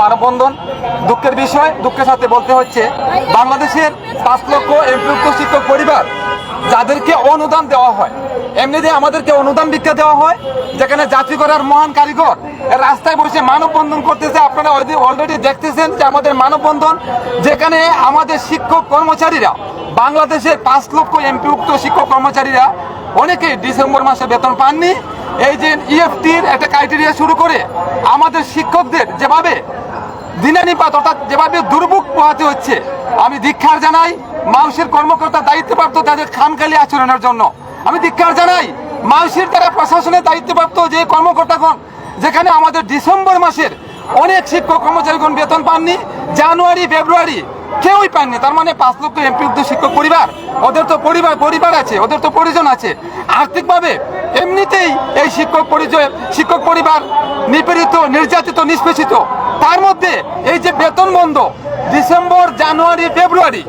মানববন্ধন দুঃখের বিষয়, দুঃখের সাথে বলতে হচ্ছে, বাংলাদেশের পাঁচ লক্ষ এমপিভুক্ত শিক্ষক পরিবার যাদেরকে অনুদান দেওয়া হয়। এমনিতে আমাদেরকে অনুদান ভিক্ষা দেওয়া হয়, যেখানে যাত্রী করার মহান কারিগর রাস্তায় বসে মানববন্ধন করতেছে। আপনারা অলরেডি দেখতেছেন যে আমাদের মানববন্ধন, যেখানে আমাদের শিক্ষক কর্মচারীরা, বাংলাদেশের পাঁচ লক্ষ এমপিভুক্ত শিক্ষক কর্মচারীরা অনেকেই ডিসেম্বর মাসে বেতন পাননি। এই যে ইএফটির একটা ক্রাইটেরিয়া শুরু করে আমাদের শিক্ষকদের যেভাবে দিনানিপাত অর্থাৎ যেভাবে দুর্ভোগ পোহাতে হচ্ছে, আমি দীক্ষার জানাই, মাউসের কর্মকর্তা দায়িত্বপ্রাপ্ত তাদের খামখালি আচরণের জন্য। আমি দীক্ষার জানাই, মাউসির দ্বারা প্রশাসনের দায়িত্বপ্রাপ্ত যে কর্মকর্তাগণ, যেখানে আমাদের ডিসেম্বর মাসের অনেক শিক্ষক কর্মচারীগণ বেতন পাননি, জানুয়ারি, ফেব্রুয়ারি কেউই পাননি। তার মানে পাঁচ লক্ষ এমপিযুক্ত শিক্ষক পরিবার, ওদের তো পরিবার পরিবার আছে, ওদের তো পরিজন আছে। আর্থিকভাবে এমনিতেই এই শিক্ষক পরিচয়, শিক্ষক পরিবার নিপীড়িত, নির্যাতিত, নিষ্পেষিত। তার মধ্যে এই যে বেতন বন্ধ, ডিসেম্বর, জানুয়ারি, ফেব্রুয়ারি,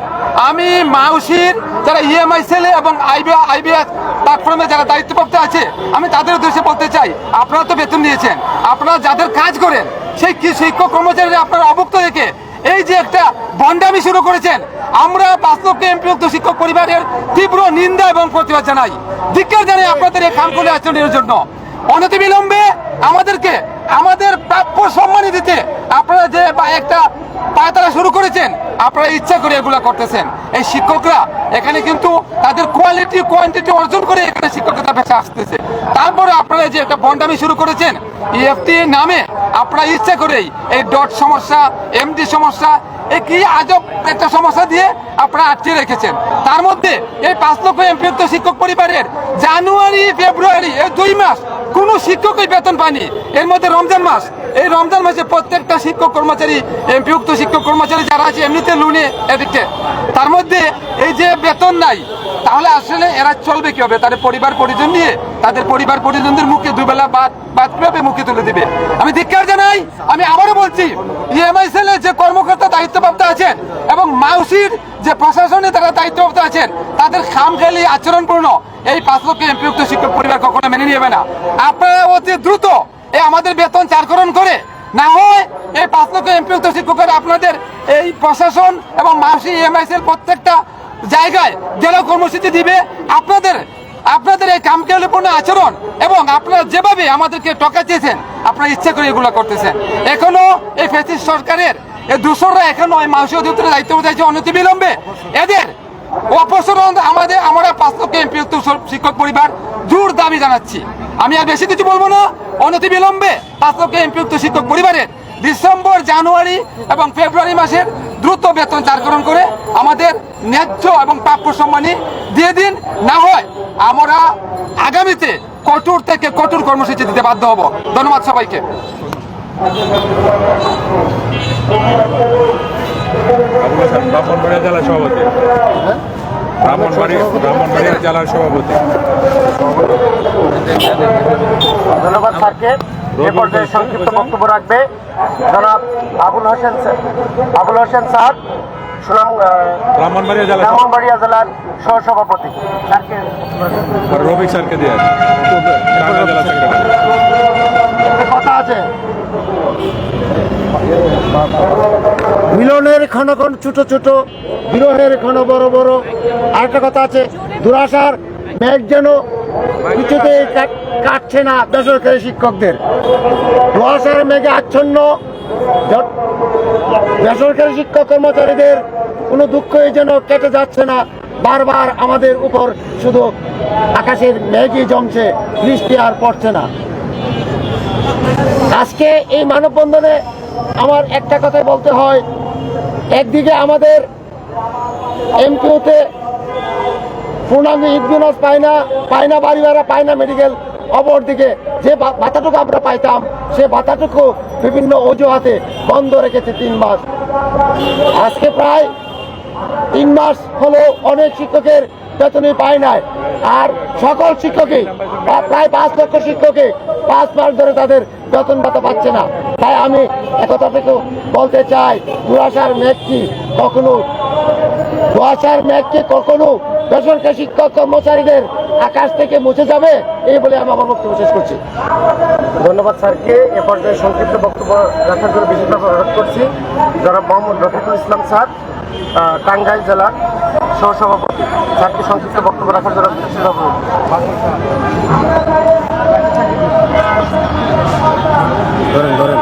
আমি মাউসির যারা ইএমআই সেলে এবং আইবি আইবিএস প্ল্যাটফর্মে যারা দায়িত্বপ্রাপ্ত আছে, আমি তাদের উদ্দেশ্যে বলতে চাই, আপনারা তো বেতন নিয়েছেন আপনারা যাদের কাজ করেন, সেই কি শিক্ষক কর্মচারীরা আপনারা অভুক্ত রেখে এই যে একটা ভণ্ডামি শুরু করেছেন, আমরা পাঁচ লক্ষ এমপিভুক্ত শিক্ষক পরিবারের তীব্র নিন্দা এবং প্রতিবাদ জানাই। ধিক্কার জানাই আপনাদের এই খামখলে আচরণের জন্য। অনতিবিলম্বে আমাদেরকে, আমাদের প্রাপ্য সম্মানী দিতে আপনারা যে বা একটা পায়তারা শুরু করেছেন, আপনারা ইচ্ছা করে এগুলা করতেছেন। এই শিক্ষকরা এখানে কিন্তু তাদের কোয়ালিটি কোয়ান্টিটি অর্জন করে এখানে শিক্ষকতা পেশা আসতেছে। তারপরে আপনারা যে একটা বন্ডামি শুরু করেছেন ইএফটি নামে আপনারা ইচ্ছা করেই এই ডট সমস্যা এমডি সমস্যা এই কি আজব একটা সমস্যা দিয়ে আপনারা আটকে রেখেছেন। তার মধ্যে এই পাঁচ লক্ষ এমপিযুক্ত শিক্ষক পরিবারের জানুয়ারি, ফেব্রুয়ারি, এই দুই মাস কোনো শিক্ষকই বেতন পায়নি। এর মধ্যে রমজান মাস। এই রমজান মাসে প্রত্যেকটা শিক্ষক কর্মচারী এমপিযুক্ত শিক্ষক কর্মচারী যারা আছে, এমনিতে লুনে এদিকে তার মধ্যে এই যে বেতন নাই, তাহলে আসলে এরা চলবে কি হবে তাদের পরিবার, পরিজন নিয়ে তাদের পরিবার, পরিজনদের মুখে দুবেলা বাদ বাদ কীভাবে মুখে তুলে দিবে? আমি ধিক্কার জানাই, আমি আবারও বলছি ইএমআই সেলে যে কর্মকর্তা দায়িত্বপ্রাপ্ত আছেন এবং মাউসির যে প্রশাসনে তারা দায়িত্বপ্রাপ্ত আছেন, তাদের খামখেয়ালি আচরণপূর্ণ। এই পাঁচ লক্ষ এমপিযুক্ত শিক্ষক পরিবার কখনো মেনে নেবে না। আপনারা অতি দ্রুত আমাদের বেতন চারকরণ করে, না হয় এই পাঁচ লক্ষ এমপিযুক্ত শিক্ষকের আপনাদের এই প্রশাসন এবং মাউসি ইএমআইসিএল প্রত্যেকটা জায়গায় জেলা কর্মসূচি দিবে। আপনাদের আপনাদের এই কামকেলপূর্ণ আচরণ এবং আপনারা যেভাবে আমাদেরকে টকাচ্ছেন আপনারা ইচ্ছা করে এগুলো করতেছেন। এখনও এই ফেসিস সরকারের, এই দূষণরা এখনও এই মাউসি অধিদপ্তরের দায়িত্ব আছে অনতি বিলম্বে এদের অপসারণ আমাদের আমরা পাঁচ লক্ষ এমপিযুক্ত শিক্ষক পরিবার, জোর দাবি জানাচ্ছি। আমি আর বেশি কিছু বলব না। অনতি বিলম্বে পাঁচ লক্ষ এমপিযুক্ত শিক্ষক পরিবারের ডিসেম্বর, জানুয়ারি এবং ফেব্রুয়ারি মাসের দ্রুত বেতন চারকরণ করে আমাদের ন্যায্য এবং প্রাপ্য সম্মানী দিয়ে দিন। না হয় আমরা আগামীতে কঠোর থেকে কঠোর কর্মসূচি দিতে বাধ্য হব। ধন্যবাদ সবাইকে। ব্রাহ্মণবাড়িয়া জেলার সভাপতি। ব্রাহ্মণবাড়িয়া ব্রাহ্মণবাড়িয়া জেলার সভাপতি। ধন্যবাদ স্যারকে। এ পর্যায়ে সংক্ষিপ্ত বক্তব্য রাখবে জনাব আবুল হোসেন আবুল হোসেন স্যার সুনাম ব্রাহ্মণবাড়িয়া জেলা ব্রাহ্মণবাড়িয়া জেলার সহসভাপতি। স্যারকে রবিক স্যারকে দিয়ে জেলা কথা আছে। মিলনের ক্ষণ ক্ষণ ছোট ছোট, বিরহের ক্ষণ বড় বড়। আরেকটা কথা আছে, দুরাশার মেঘ যেন কিছুতে কাটছে না বেসরকারি শিক্ষকদের। দুরাশার মেঘে আচ্ছন্ন বেসরকারি শিক্ষক কর্মচারীদের কোনো দুঃখই যেন কেটে যাচ্ছে না। বারবার আমাদের উপর শুধু আকাশের মেঘই জমছে, বৃষ্টি আর পড়ছে না। আজকে এই মানববন্ধনে আমার একটা কথাই বলতে হয়, একদিকে আমাদের এমপিওতে পূর্ণাঙ্গ ঈদগুনস পায় না পায় না বাড়িওয়ালা, পায় না মেডিকেল, অপরদিকে যে ভাতাটুকু আমরা পাইতাম, সে ভাতাটুকু বিভিন্ন অজুহাতে বন্ধ রেখেছে তিন মাস। আজকে প্রায় তিন মাস হলো অনেক শিক্ষকের বেতনই পায় নাই। আর সকল শিক্ষকই প্রায় পাঁচ লক্ষ শিক্ষকে পাঁচ মাস ধরে তাদের বেতন ভাতা পাচ্ছে না। তাই আমি একথা থেকে বলতে চাই, দুরাশার মেঘটি কখনো কুয়াশার মেঘকে কখনো বেসরকারি শিক্ষক কর্মচারীদের আকাশ থেকে মুছে যাবে? এই বলে আমি আমার বক্তব্য শেষ করছি। ধন্যবাদ স্যারকে। এ পর্যায়ে সংক্ষিপ্ত বক্তব্য রাখার জন্য বিশেষভাবে অনুরোধ করছি। যারা মোহাম্মদ রফিকুল ইসলাম স্যার টাঙ্গাইল জেলার সহসভাপতি স্যারকে সংক্ষিপ্ত বক্তব্য রাখার জন্য বিশেষভাবে ধরেন ধরেন।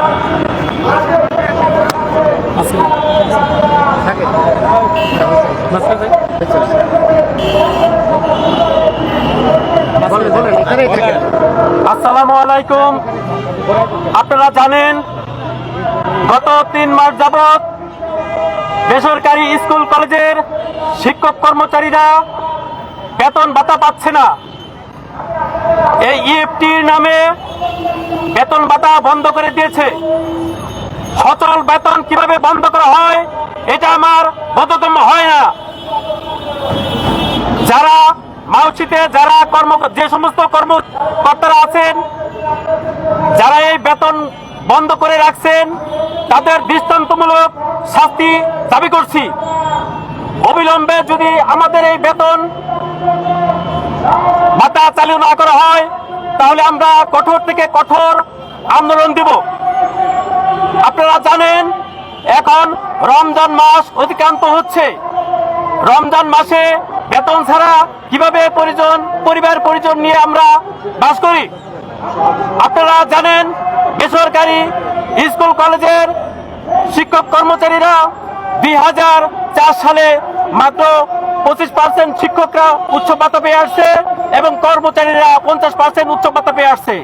আসসালামু আলাইকুম। আপনারা জানেন গত তিন মাস যাবৎ বেসরকারি স্কুল কলেজের শিক্ষক কর্মচারীরা বেতন ভাতা পাচ্ছে না। এই ইএফটির নামে বেতন ভাতা বন্ধ করে দিয়েছে। সচল বেতন কীভাবে বন্ধ করা হয়, এটা আমার বোধগম্য হয় না। যারা মাউসিতে যারা কর্ম, যে সমস্ত কর্মকর্তারা আছেন, যারা এই বেতন বন্ধ করে রাখছেন, তাদের দৃষ্টান্তমূলক শাস্তি দাবি করছি। অবিলম্বে যদি আমাদের এই বেতন ভাতা চালু না করা হয়, তাহলে আমরা কঠোর থেকে কঠোর আন্দোলন দিব। আপনারা জানেন, এখন রমজান মাস অতিক্রান্ত হচ্ছে। রমজান মাসে বেতন ছাড়া কীভাবে পরিজন পরিবার পরিজন নিয়ে আমরা বাস করি? আপনারা জানেন বেসরকারি স্কুল কলেজের শিক্ষক কর্মচারীরা দুই হাজার চার সালে মাত্র পঁচিশ পার্সেন্ট শিক্ষকরা উচ্চ ভাতা পেয়ে আসছে এবং কর্মচারীরা পঞ্চাশ পার্সেন্ট উচ্চ ভাতা পেয়ে আসছে।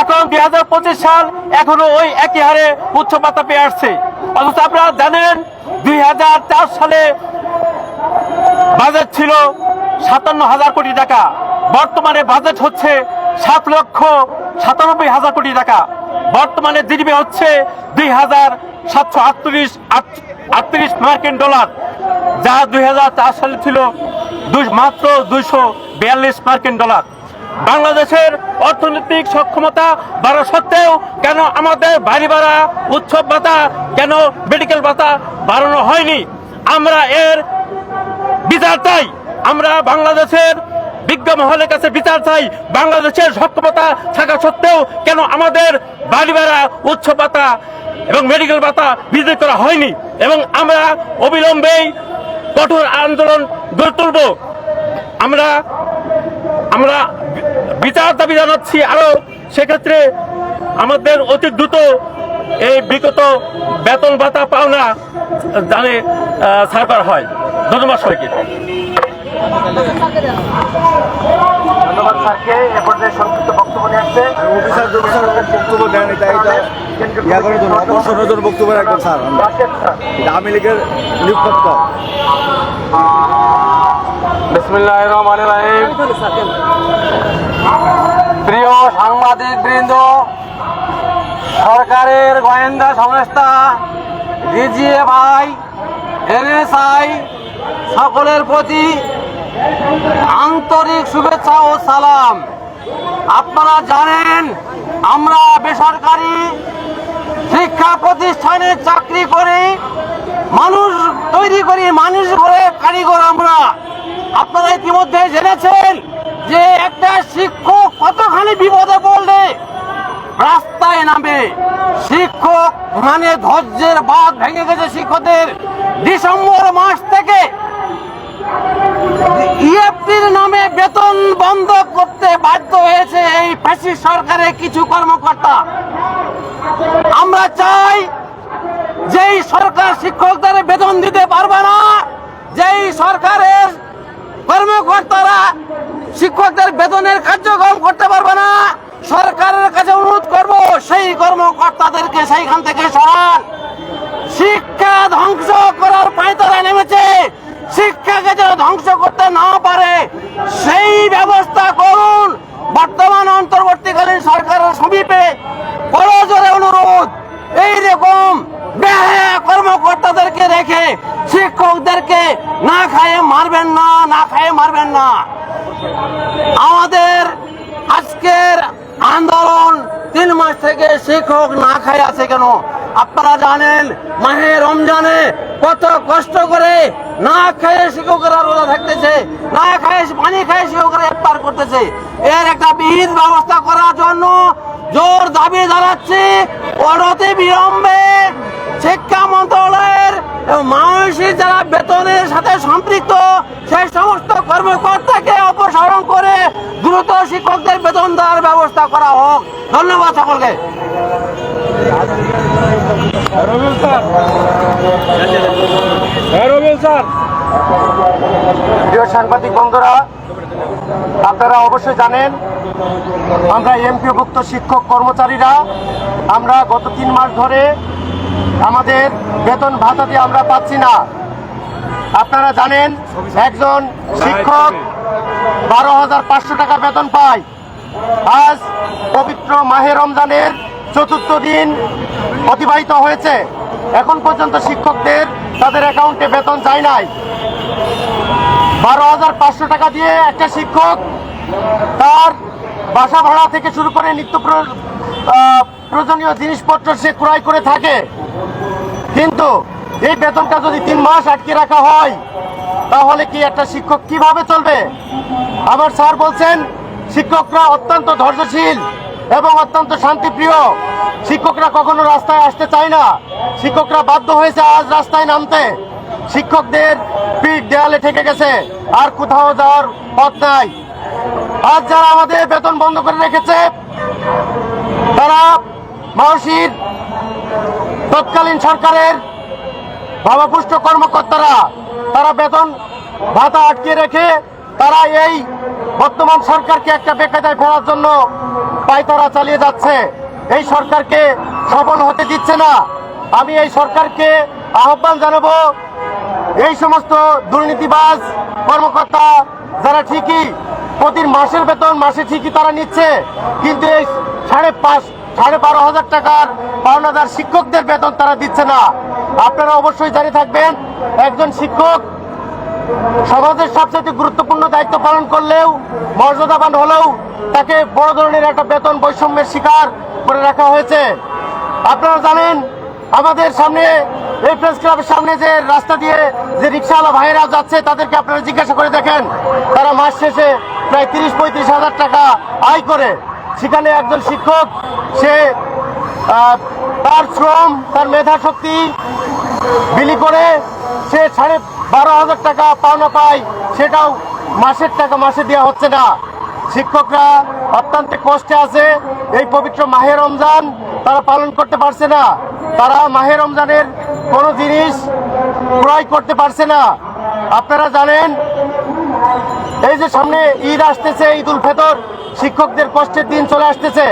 এখন দুই হাজার পঁচিশ সাল এখনও ওই একই হারে উচ্চ ভাতা পেয়ে আসছে। অথচ আপনারা জানেন, দুই হাজার চার সালে বাজেট ছিল সাতান্ন হাজার কোটি টাকা। বর্তমানে বাজেট হচ্ছে সাত লক্ষ সাতানব্বই হাজার কোটি টাকা। বর্তমানে জিডিপি হচ্ছে দুই হাজার সাতশো আটত্রিশ আটত্রিশ মার্কিন ডলার, যা দুই হাজার চার সালে ছিল মাত্র দুইশো বিয়াল্লিশ মার্কিন ডলার। বাংলাদেশের অর্থনৈতিক সক্ষমতা বাড়া সত্ত্বেও কেন আমাদের বাড়ি ভাড়া, উৎসব ভাতা, কেন মেডিকেল ভাতা বাড়ানো হয়নি? আমরা এর বিচার চাই। আমরা বাংলাদেশের বিজ্ঞ মহলের কাছে বিচার চাই বাংলাদেশের সক্ষমতা থাকা সত্ত্বেও কেন আমাদের বাড়ি ভাড়া উচ্চ ভাতা এবং মেডিকেল ভাতা বৃদ্ধি করা হয়নি? এবং আমরা অবিলম্বেই কঠোর আন্দোলন গড়ে তুলব। আমরা আমরা বিচার দাবি জানাচ্ছি আরও সেক্ষেত্রে আমাদের অতি দ্রুত এই বিগত বেতন ভাতা পাওনা জানে আহ, সার্ভার হয়। ধন্যবাদ সবাইকে। ধন্যবাদ স্যারকে। এ পর্যায়ে সংক্ষিপ্ত বক্তব্য নিয়ে আসছে। অফিসার অফিসার বক্তব্য দেন এটা এটা ইয়া করে ধরুন অপসারণের জন্য বক্তব্য রাখবেন স্যার। আওয়ামী লীগের নিয়োগপ্রাপ্ত বিসমিল্লাহ রহমান রাহিম। প্রিয় সাংবাদিক বৃন্দ সরকারের গোয়েন্দা সংস্থা ডিজিএফআই এনএসআই সকলের প্রতি আন্তরিক শুভেচ্ছা ও সালাম। আপনারা জানেন, আমরা বেসরকারি শিক্ষা প্রতিষ্ঠানে চাকরি করি, মানুষ তৈরি করি, মানুষ করে কারিগর আমরা। আপনারা ইতিমধ্যে জেনেছেন যে একটা শিক্ষক কতখানি বিপদে পড়লে রাস্তায় নামে। শিক্ষক মানে ধৈর্যের বাদ ভেঙে গেছে শিক্ষকদের। ডিসেম্বর মাস থেকে ইএফটির নামে বেতন বন্ধ করতে বাধ্য হয়েছে এই ফ্যাসিস সরকারের কিছু কর্মকর্তা। আমরা চাই যেই সরকার শিক্ষকদের বেতন দিতে পারবে না, যেই সরকারের কর্মকর্তারা শিক্ষকদের বেতনের কার্যক্রম করতে পারবে না, সরকারের কাছে অনুরোধ করব সেই কর্মকর্তাদেরকে সেইখান থেকে সরান। শিক্ষা ধ্বংস করার পাঁয়তারা যেন ধ্বংস করতে না পারে, সেই ব্যবস্থা করুন। বর্তমান অন্তর্বর্তীকালীন সরকারের সমীপে বড় জোরে অনুরোধ এইরকম কর্মকর্তাদেরকে রেখে শিক্ষকদেরকে না খায়ে মারবেন না না খায়ে মারবেন না। আমাদের আজকের আন্দোলন তিন মাস থেকে শিক্ষক না খায় আছে কেন? আপনারা জানেন, মাহে রমজানে কত কষ্ট করে না খেয়ে শিক্ষকরা রোজা থাকতেছে, না খেয়ে পানি খেয়ে শিক্ষকরা ইফতার করতেছে। এর একটা বিহিত ব্যবস্থা করার জন্য জোর দাবি জানাচ্ছি, অনতি বিলম্বে শিক্ষা মন্ত্রণালয়ের মানুষের যারা বেতনের সাথে সম্পৃক্ত, সেই সমস্ত কর্মকর্তাকে অপসারণ করে দ্রুত শিক্ষকদের বেতন দেওয়ার ব্যবস্থা করা হোক। ধন্যবাদ সকলকে। প্রিয় সাংবাদিক বন্ধুরা আপনারা অবশ্যই জানেন আমরা এমপিওভুক্ত শিক্ষক কর্মচারীরা আমরা গত তিন মাস ধরে আমাদের বেতন ভাতা দিয়ে আমরা পাচ্ছি না। আপনারা জানেন, একজন শিক্ষক বারো হাজার পাঁচশো টাকা বেতন পায়। আজ পবিত্র মাহে রমজানের চতুর্থ দিন অতিবাহিত হয়েছে। এখন পর্যন্ত শিক্ষকদের তাদের অ্যাকাউন্টে বেতন যায় নাই। বারো হাজার পাঁচশো টাকা দিয়ে একটা শিক্ষক তার বাসা ভাড়া থেকে শুরু করে নিত্য প্র- প্রয়োজনীয় জিনিসপত্র সে ক্রয় করে থাকে। কিন্তু এই বেতনটা যদি তিন মাস আটকে রাখা হয়, তাহলে কি একটা শিক্ষক কীভাবে চলবে? আমার স্যার বলছেন, শিক্ষকরা অত্যন্ত ধৈর্যশীল এবং অত্যন্ত শান্তিপ্রিয়। শিক্ষকরা কখনো রাস্তায় আসতে চায় না। শিক্ষকরা বাধ্য হয়েছে আজ রাস্তায় নামতে। শিক্ষকদের পিঠ দেয়ালে ঠেকে গেছে, আর কোথাও যাওয়ার পথ নাই। আজ যারা আমাদের বেতন বন্ধ করে রেখেছে, তারা মানসির তৎকালীন সরকারের ভাবাপুষ্ট কর্মকর্তারা, তারা বেতন ভাতা আটকে রেখে তারা এই বর্তমান সরকারকে একটা বেকায়দায় ফেরার জন্য পায়তারা চালিয়ে যাচ্ছে। এই সরকারকে সফল হতে দিচ্ছে না। আমি এই সরকারকে আহ্বান জানাব, এই সমস্ত দুর্নীতিবাজ কর্মকর্তা যারা ঠিকই প্রতি মাসের বেতন মাসে ঠিকই তারা নিচ্ছে, কিন্তু এই সাড়ে পাঁচ, সাড়ে বারো হাজার টাকার পাওনাদার শিক্ষকদের বেতন তারা দিচ্ছে না। আপনারা অবশ্যই জানিয়ে থাকবেন। একজন শিক্ষক সমাজের সবচেয়ে গুরুত্বপূর্ণ দায়িত্ব পালন করলেও, মর্যাদাবান হলেও তাকে বড় ধরনের একটা বেতন বৈষম্যের শিকার করে রাখা হয়েছে। আপনারা জানেন, আমাদের সামনে এই প্রেস ক্লাবের সামনে যে রাস্তা দিয়ে যে রিক্সাওয়ালা ভাইয়েরা যাচ্ছে, তাদেরকে আপনারা জিজ্ঞাসা করে দেখেন। তারা মাস শেষে প্রায় তিরিশ পঁয়ত্রিশ হাজার টাকা আয় করে। সেখানে একজন শিক্ষক, সে তার শ্রম, তার মেধা শক্তি বিলি করে সে সাড়ে বারো হাজার টাকা পাওনা পায়, সেটাও মাসের টাকা, মাসে দেওয়া হচ্ছে না। শিক্ষকরা অত্যন্ত কষ্টে আছে, এই পবিত্র মাহে রমজান তারা পালন করতে পারছে না। তারা মাহে রমজানের কোনো জিনিস ক্রয় করতে পারছে না। আপনারা জানেন, এই যে সামনে ঈদ আসতেছে ঈদ উল ফেতর, শিক্ষকদের কষ্টের দিন চলে আসতেছে।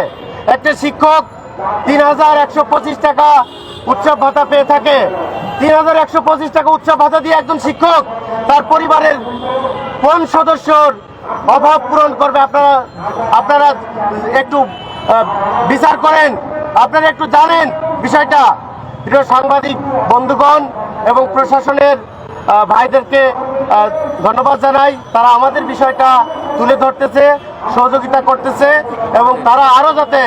একটা শিক্ষক তিন হাজার একশো পঁচিশ টাকা উৎসব ভাতা পেয়ে থাকে। তিন হাজার একশো পঁচিশ টাকা উৎসব ভাতা দিয়ে একজন শিক্ষক তার পরিবারের কোন সদস্যর অভাব পূরণ করবে আপনারা আপনারা একটু বিচার করেন, আপনারা একটু জানেন বিষয়টা। প্রিয় সাংবাদিক, বন্ধুগণ এবং প্রশাসনের ভাইদেরকে ধন্যবাদ জানাই। তারা আমাদের বিষয়টা তুলে ধরতেছে, সহযোগিতা করতেছে এবং তারা আরও যাতে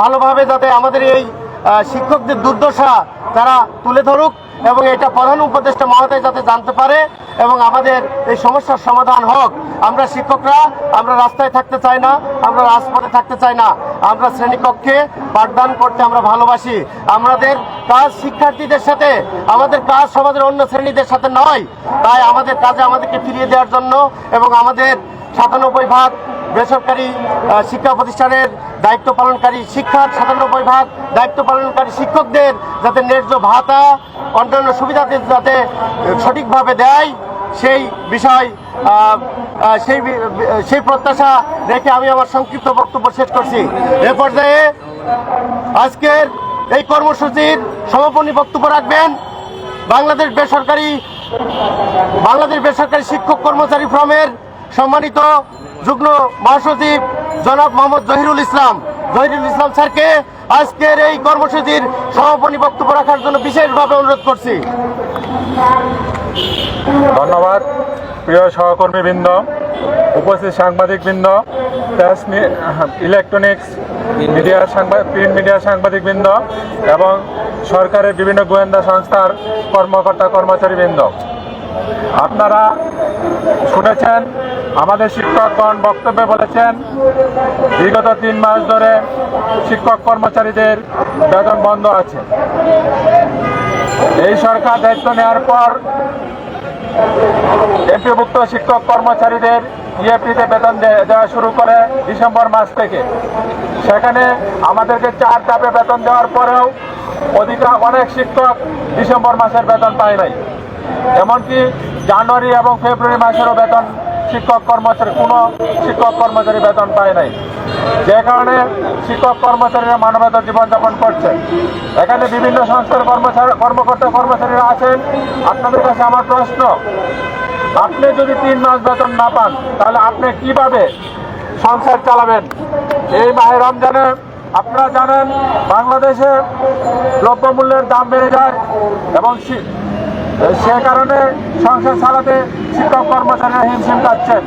ভালোভাবে যাতে আমাদের এই শিক্ষকদের দুর্দশা তারা তুলে ধরুক এবং এটা প্রধান উপদেষ্টা মহোদয় যাতে জানতে পারে এবং আমাদের এই সমস্যার সমাধান হোক। আমরা শিক্ষকরা, আমরা রাস্তায় থাকতে চাই না, আমরা রাজপথে থাকতে চাই না। আমরা শ্রেণীকক্ষে পাঠদান করতে আমরা ভালোবাসি। আমাদের কাজ শিক্ষার্থীদের সাথে, আমাদের কাজ সমাজের অন্য শ্রেণীদের সাথে নয়। তাই আমাদের কাজে আমাদেরকে ফিরিয়ে দেওয়ার জন্য এবং আমাদের সাতানব্বই ভাগ বেসরকারি শিক্ষা প্রতিষ্ঠানের দায়িত্ব পালনকারী শিক্ষার সাতানব্বই ভাগ দায়িত্ব পালনকারী শিক্ষকদের যাতে ন্যায্য ভাতা, অন্যান্য সুবিধা যাতে সঠিকভাবে দেয়, সেই বিষয় সেই সেই প্রত্যাশা রেখে আমি আমার সংক্ষিপ্ত বক্তব্য শেষ করছি। এ পর্যায়ে আজকের এই কর্মসূচির সমাপনী বক্তব্য রাখবেন বাংলাদেশ বেসরকারি বাংলাদেশ বেসরকারি শিক্ষক কর্মচারী ফ্রমের সম্মানিত যুগ্ম মহাসচিব জনাব মোহাম্মদ জহিরুল ইসলাম। জহিরুল ইসলাম স্যারকে আজকের এই কর্মসূচির সমাপনী বক্তব্য রাখার জন্য বিশেষভাবে অনুরোধ করছি। ধন্যবাদ, প্রিয় সহকর্মীবৃন্দ, উপস্থিত সাংবাদিকবৃন্দ, প্রেস মি- ইলেকট্রনিক্স, মিডিয়া সাংবাদিক প্রিন্ট মিডিয়া সাংবাদিকবৃন্দ এবং সরকারের বিভিন্ন গোয়েন্দা সংস্থার কর্মকর্তা কর্মচারীবৃন্দ। আপনারা শুনেছেন আমাদের শিক্ষকগণ বক্তব্যে বলেছেন, বিগত তিন মাস ধরে শিক্ষক কর্মচারীদের বেতন বন্ধ আছে। এই সরকার দায়িত্ব নেওয়ার পর এমপিভুক্ত শিক্ষক কর্মচারীদের ইএফটিতে বেতন দেওয়া শুরু করে ডিসেম্বর মাস থেকে। সেখানে আমাদেরকে চার ধাপে বেতন দেওয়ার পরেও অধিকা অনেক শিক্ষক ডিসেম্বর মাসের বেতন পায় নাই। এমনকি জানুয়ারি এবং ফেব্রুয়ারি মাসেরও বেতন শিক্ষক কর্মচারী, কোনো শিক্ষক কর্মচারী বেতন পায় নাই। যে কারণে শিক্ষক কর্মচারীরা মানবতা জীবনযাপন করছে। এখানে বিভিন্ন সংস্থার কর্মচারী, কর্মকর্তা কর্মচারীরা আছেন। আপনাদের কাছে আমার প্রশ্ন, আপনি যদি তিন মাস বেতন না পান, তাহলে আপনি কীভাবে সংসার চালাবেন? এই মাহে রমজানে আপনারা জানেন, বাংলাদেশে দ্রব্যমূল্যের দাম বেড়ে যায় এবং সে কারণে সংসার চালাতে শিক্ষক কর্মচারীরা হিমশিম খাচ্ছেন।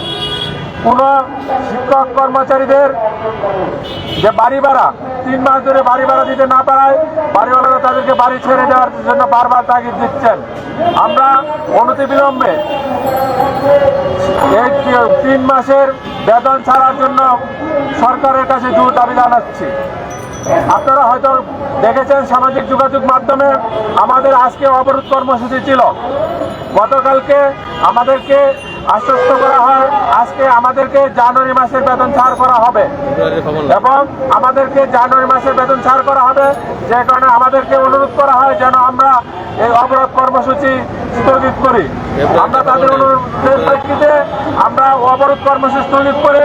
কোনো শিক্ষক কর্মচারীদের যে বাড়ি ভাড়া, তিন মাস ধরে বাড়ি ভাড়া দিতে না পারায় বাড়িওয়ালারা তাদেরকে বাড়ি ছেড়ে দেওয়ার জন্য বারবার তাগিদ দিচ্ছেন। আমরা অনতিবিলম্বে এই তি- তিন মাসের বেতন ছাড়ার জন্য সরকারের কাছে জোর দাবি জানাচ্ছি। আপনারা হয়তো দেখেছেন সামাজিক যোগাযোগ মাধ্যমে আমাদের আজকে অবরোধ কর্মসূচি ছিল। গতকালকে আমাদেরকে আশ্বস্ত করা হয়, আজকে আমাদেরকে জানুয়ারি মাসের বেতন ছাড় করা হবে। এবং আমাদেরকে জানুয়ারি মাসের বেতন ছাড় করা হবে, যে কারণে আমাদেরকে অনুরোধ করা হয় যেন আমরা এই অবরোধ কর্মসূচি স্থগিত করি। আমরা তাদের অনুরোধের প্রেক্ষিতে আমরা অবরোধ কর্মসূচি স্থগিত করে।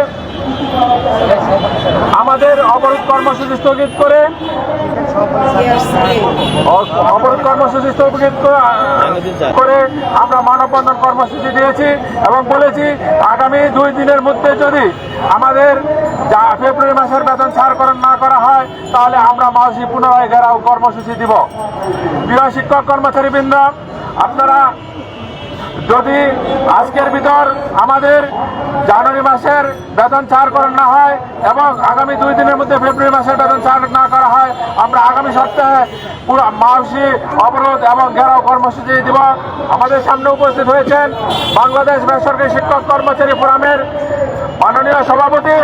আমাদের অবরোধ কর্মসূচি স্থগিত করে অবরোধ কর্মসূচি স্থগিত করে- আমরা মানববন্ধন কর্মসূচি দিয়েছি এবং বলেছি আগামী দুই দিনের মধ্যে যদি আমাদের যা ফেব্রুয়ারি মাসের বেতন ছাড় করা না করা হয়, তাহলে আমরা মাসি পুনরায় ঘেরাও কর্মসূচি দিব। প্রিয় শিক্ষক কর্মচারীবৃন্দ, আপনারা যদি আজকের ভিতর আমাদের জানুয়ারি মাসের বেতন ছাড় করা না হয় এবং আগামী দুই দিনের মধ্যে ফেব্রুয়ারি মাসের বেতন ছাড় না করা হয়, আমরা আগামী সপ্তাহে পুরো মাসি অবরোধ এবং ঘেরাও কর্মসূচি দিব। আমাদের সামনে উপস্থিত হয়েছেন বাংলাদেশ বেসরকারি শিক্ষক কর্মচারী ফোরামের মাননীয় সভাপতি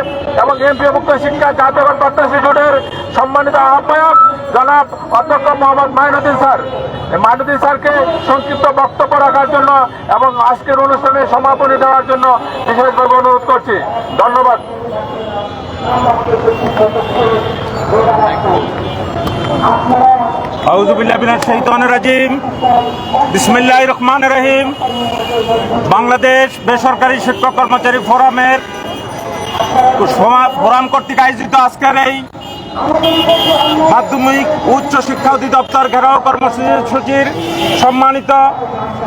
এবং এমপিভুক্ত শিক্ষা জাতীয় প্রত্যাশী জোটের সম্মানিত আহ্বায়ক জনাব অধ্যক্ষ মোহাম্মদ মাইনুদ্দিন স্যার। মাইনুদ্দিন স্যারকে সংক্ষিপ্ত বক্তব্য রাখার জন্য এবং আজকের অনুষ্ঠানে সমাপনী দেওয়ার জন্য বিশেষভাবে অনুরোধ করছি। ধন্যবাদ। রহিম। বাংলাদেশ বেসরকারি শিক্ষক কর্মচারী ফোরামের ফোরাম কর্তৃক আয়োজিত আজকের এই মাধ্যমিক উচ্চ শিক্ষা অধিদপ্তর ঘেরাও কর্মসূচির সম্মানিত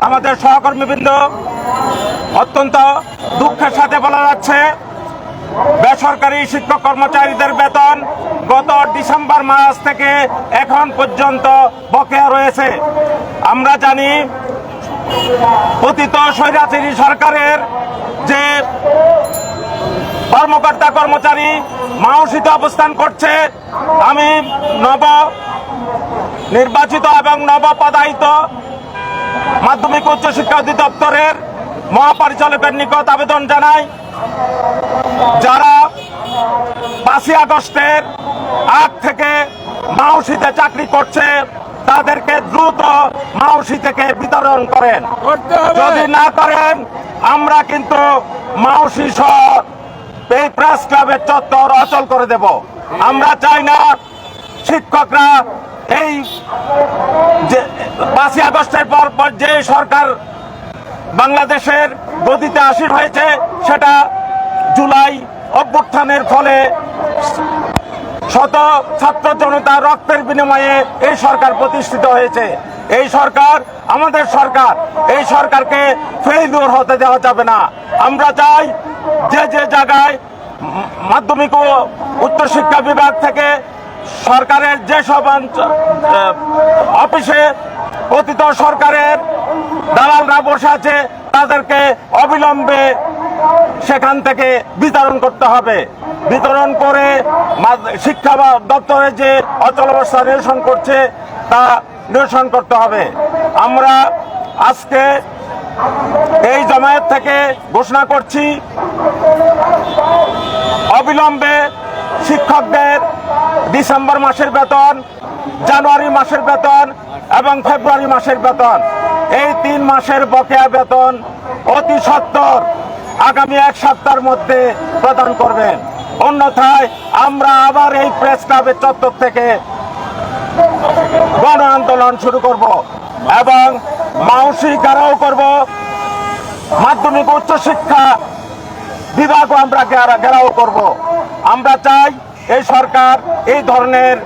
আমাদের সহকর্মীবৃন্দ, অত্যন্ত দুঃখের সাথে বলা যাচ্ছে, বেসরকারি শিক্ষক কর্মচারীদের বেতন গত ডিসেম্বর মাস থেকে এখন পর্যন্ত বকেয়া রয়েছে। আমরা জানি অতীত স্বৈরাচারী সরকারের যে কর্মকর্তা কর্মচারী মাউসিতে অবস্থান করছে। আমি নব নির্বাচিত এবং নবপদায়িত মাধ্যমিক উচ্চ শিক্ষা অধিদপ্তরের মহাপরিচালকের নিকট আবেদন জানাই। যারা পাঁচই আগস্টের আগ থেকে মাউসিতে চাকরি করছে তাদেরকে দ্রুত মাউসি থেকে বিতরণ করেন। যদি না করেন আমরা কিন্তু মাউসি সহ এই প্রেস ক্লাবের চত্বর অচল করে দেব। আমরা চাই না শিক্ষকরা এই যে পাঁচই আগস্টের পর পর যে সরকার বাংলাদেশের গদিতে আসীন হয়েছে, সেটা জুলাই অভ্যুত্থানের ফলে শত ছাত্র জনতা রক্তের বিনিময়ে এই সরকার প্রতিষ্ঠিত হয়েছে। এই সরকার আমাদের সরকার, এই সরকারকে ফেইলুর হতে দেওয়া যাবে না। আমরা চাই যে যে জায়গায় মাধ্যমিক ও উচ্চশিক্ষা বিভাগ থেকে সরকারের যেসব অফিসে অতীত সরকারের দালালরা বসে আছে, তাদেরকে অবিলম্বে সেখান থেকে বিতরণ করতে হবে। বিতরণ করে শিক্ষা দপ্তরে যে অচলাবস্থা নিরসন করছে, তা নিরসন করতে হবে। আমরা আজকে এই জামায়াত থেকে ঘোষণা করছি, অবিলম্বে শিক্ষকদের ডিসেম্বর মাসের বেতন, জানুয়ারি মাসের বেতন এবং ফেব্রুয়ারি মাসের বেতন। এই তিন মাসের বকেয়া বেতন অতি সত্তর আগামী এক সপ্তাহের মধ্যে প্রদান করবেন। অন্যথায় আমরা আবার এই প্রেস ক্লাবের চত্বর থেকে গণ আন্দোলন শুরু করব এবং মাউসি ঘেরাও করব। মাধ্যমিক উচ্চ শিক্ষা বিভাগও আমরা ঘেরা- ঘেরাও করব। আমরা চাই এই সরকার এই ধরনের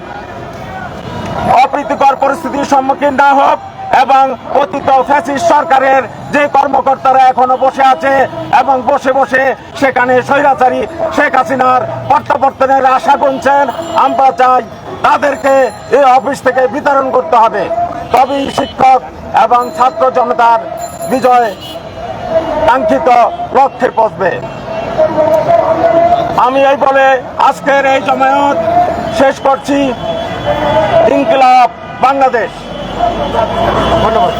অপ্রীতিকর পরিস্থিতির সম্মুখীন না হোক এবং অতীত ফ্যাসিস সরকারের যে কর্মকর্তারা এখনও বসে আছে এবং বসে বসে সেখানে স্বৈরাচারী শেখ হাসিনার প্রত্যাবর্তনের আশা গুনছেন, আমরা চাই তাদেরকে এই অফিস থেকে বিতরণ করতে হবে। তবেই শিক্ষক এবং ছাত্র জনতার বিজয় কাঙ্ক্ষিত লক্ষ্যে পৌঁছবে আমি এই বলে আজকের এই জমায়েত শেষ করছি। ইনকিলাব বাংলাদেশ। ধন্যবাদ।